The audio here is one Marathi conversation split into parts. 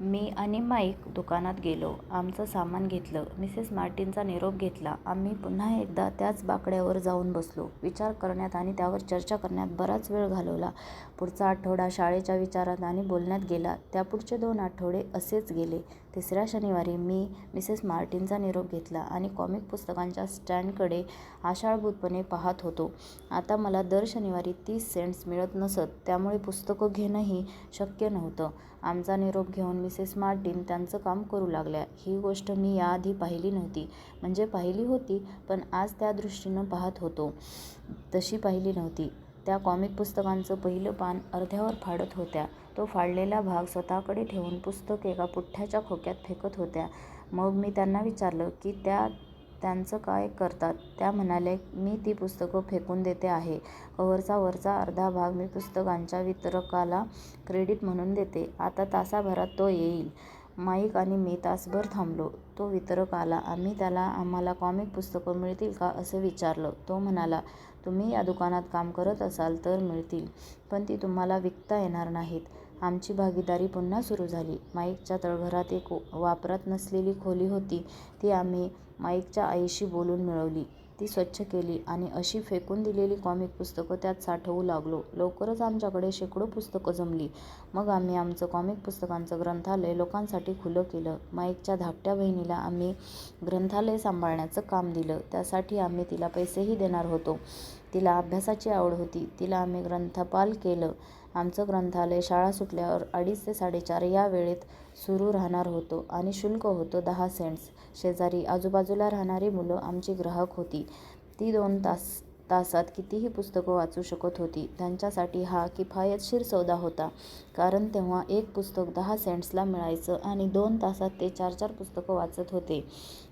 मी आणि माईक दुकानात गेलो. आमचं सामान घेतलं. मिसेस मार्टिनचा निरोप घेतला. आम्ही पुन्हा एकदा त्याच बाकड्यावर जाऊन बसलो. विचार करण्यात आणि त्यावर चर्चा करण्यात बराच वेळ घालवला. पुढचा आठवडा शाळेच्या विचारात आणि बोलण्यात गेला. त्यापुढचे दोन आठवडे असेच गेले. तिसऱ्या शनिवारी मी मिसेस मार्टिनचा निरोप घेतला आणि कॉमिक पुस्तकांच्या स्टँडकडे आषाढभूतपणे पाहत होतो. आता मला दर शनिवारी तीस सेंट्स मिळत नसत, त्यामुळे पुस्तकं घेणंही शक्य नव्हतं. आमचा निरोप घेऊन मिसेस मार्टिन त्यांचं काम करू लागल्या. ही गोष्ट मी याआधी पाहिली नव्हती. म्हणजे पाहिली होती, पण आज त्या दृष्टीनं पाहत होतो, तशी पाहिली नव्हती. त्या कॉमिक पुस्तकांचं पहिलं पान अर्ध्यावर फाडत होत्या. तो फाडलेला भाग स्वतःकडे ठेवून पुस्तक एका पुठ्ठ्याच्या खोक्यात फेकत होत्या. मग मी त्यांना विचारलं की त्या त्यांचं काय करतात. त्या म्हणाल्या, मी ती पुस्तकं फेकून देते आहे. कव्हरचा वरचा अर्धा भाग मी पुस्तकांच्या वितरकाला क्रेडिट म्हणून देते. आता तासाभरात तो येईल. माईक आणि मी तासभर थांबलो. तो वितरक आला. आम्ही त्याला आम्हाला कॉमिक पुस्तकं मिळतील का, असं विचारलं. तो म्हणाला, तुम्ही या दुकानात काम करत असाल तर मिळतील, पण ती तुम्हाला विकता येणार नाहीत. आमची भागीदारी पुन्हा सुरू झाली. माईकच्या तळघरात एक वापरात नसलेली खोली होती. ती आम्ही माईकच्या आईशी बोलून मिळवली. ती स्वच्छ केली आणि अशी फेकून दिलेली कॉमिक पुस्तकं त्यात साठवू लागलो. लवकरच आमच्याकडे शेकडो पुस्तकं जमली. मग आम्ही आमचं कॉमिक पुस्तकांचं ग्रंथालय लोकांसाठी खुलं केलं. माईकच्या धाकट्या बहिणीला आम्ही ग्रंथालय सांभाळण्याचं काम दिलं. त्यासाठी आम्ही तिला पैसेही देणार होतो. तिला अभ्यासाची आवड होती. तिला आम्ही ग्रंथपाल केलं. आमचं ग्रंथालय शाळा सुटल्यावर अडीच ते साडेचार या वेळेत सुरू राहणार होतो आणि शुल्क होतं दहा सेंट्स. शेजारी, आजूबाजूला राहणारी मुलं आमची ग्राहक होती. ती दोन तास तासात कितीही पुस्तकं वाचू शकत होती. त्यांच्यासाठी हा किफायतशीर सौदा होता, कारण तेव्हा एक पुस्तक दहा सेंट्सला मिळायचं आणि दोन तासात ते चार-चार पुस्तकं वाचत होते.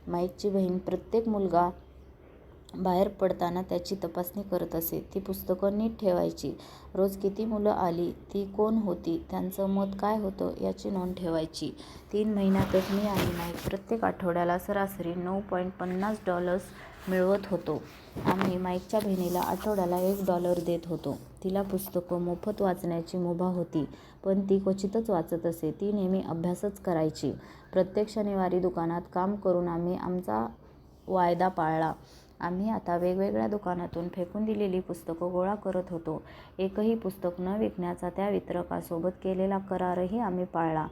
माईकची बहीण प्रत्येक मुलगा बाहेर पडताना त्याची तपासणी करत असे. ती पुस्तकं नीट ठेवायची. रोज किती मुलं आली, ती कोण होती, त्यांचं मत काय होतं, याची नोंद ठेवायची. तीन महिन्यातच मी आणि माईक प्रत्येक आठवड्याला सरासरी नऊ पॉईंट पन्नास डॉलर्स मिळवत होतो. आम्ही माईकच्या बहिणीला आठवड्याला एक डॉलर देत होतो. तिला पुस्तकं मोफत वाचण्याची मुभा होती, पण ती क्वचितच वाचत असे. ती नेहमी अभ्यासच करायची. प्रत्येक शनिवारी दुकानात काम करून आम्ही आमचा वायदा पाळला. आम्ही आता वेगवेगळ्या दुकानातून फेकून दिलेली पुस्तकं गोळा करत होतो. एकही पुस्तक न विकण्याचा त्या वितरकासोबत केलेला करारही आम्ही पाळला.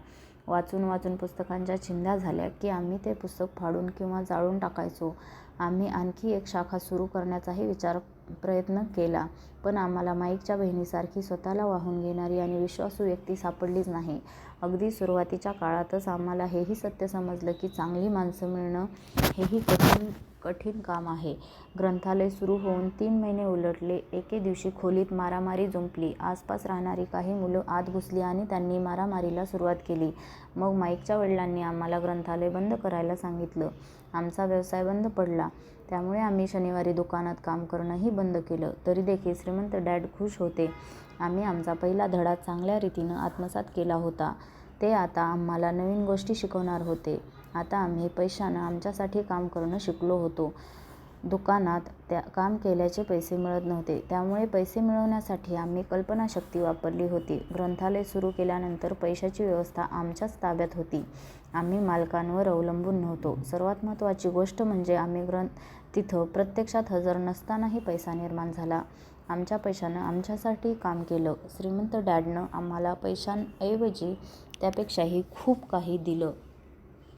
वाचून वाचून पुस्तकांच्या चिंध्या झाल्या की आम्ही ते पुस्तक फाडून किंवा जाळून टाकायचो. आम्ही आणखी एक शाखा सुरू करण्याचाही विचार प्रयत्न केला, पण आम्हाला माईकच्या बहिणीसारखी स्वतःला वाहून घेणारी आणि विश्वासू व्यक्ती सापडलीच नाही. अगदी सुरुवातीच्या काळातच आम्हाला हेही सत्य समजलं की चांगली माणसं मिळणं हेही कठीण कठीण काम आहे. ग्रंथालय सुरू होऊन तीन महिने उलटले. एके दिवशी खोलीत मारामारी जुंपली. आसपास राहणारी काही मुलं आत घुसली आणि त्यांनी मारामारीला सुरुवात केली. मग माईकच्या वडिलांनी आम्हाला ग्रंथालय बंद करायला सांगितलं. आमचा व्यवसाय बंद पडला. त्यामुळे आम्ही शनिवारी दुकानात काम करणंही बंद बंद केलं. तरी देखील श्रीमंत डॅड खुश होते. आम्ही आमचा पहिला धडा चांगल्या रीतीनं आत्मसात केला होता. ते आता आम्हाला नवीन गोष्टी शिकवणार होते. आता आम्ही पैशानं आमच्यासाठी काम करणं शिकलो होतो. दुकानात त्या काम केल्याचे पैसे मिळत नव्हते. त्यामुळे पैसे मिळवण्यासाठी आम्ही कल्पनाशक्ती वापरली होती. ग्रंथालय सुरू केल्यानंतर पैशाची व्यवस्था आमच्याच ताब्यात होती. आम्ही मालकांवर अवलंबून नव्हतो. सर्वात महत्त्वाची गोष्ट म्हणजे आम्ही तिथं प्रत्यक्षात हजर नसतानाही पैसा निर्माण झाला. आमच्या पैशानं आमच्यासाठी काम केलं. श्रीमंत डॅडनं आम्हाला पैशांऐवजी त्यापेक्षाही खूप काही दिलं.